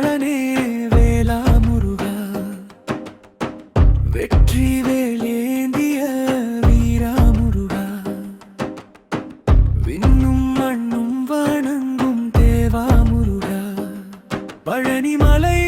நம்மகள் வேளா முருகா. வெற்றி வேலேந்திய வீரா முருகா. விண்ணும் மண்ணும் வணங்கும் தேவா முருகா. பழனி மலை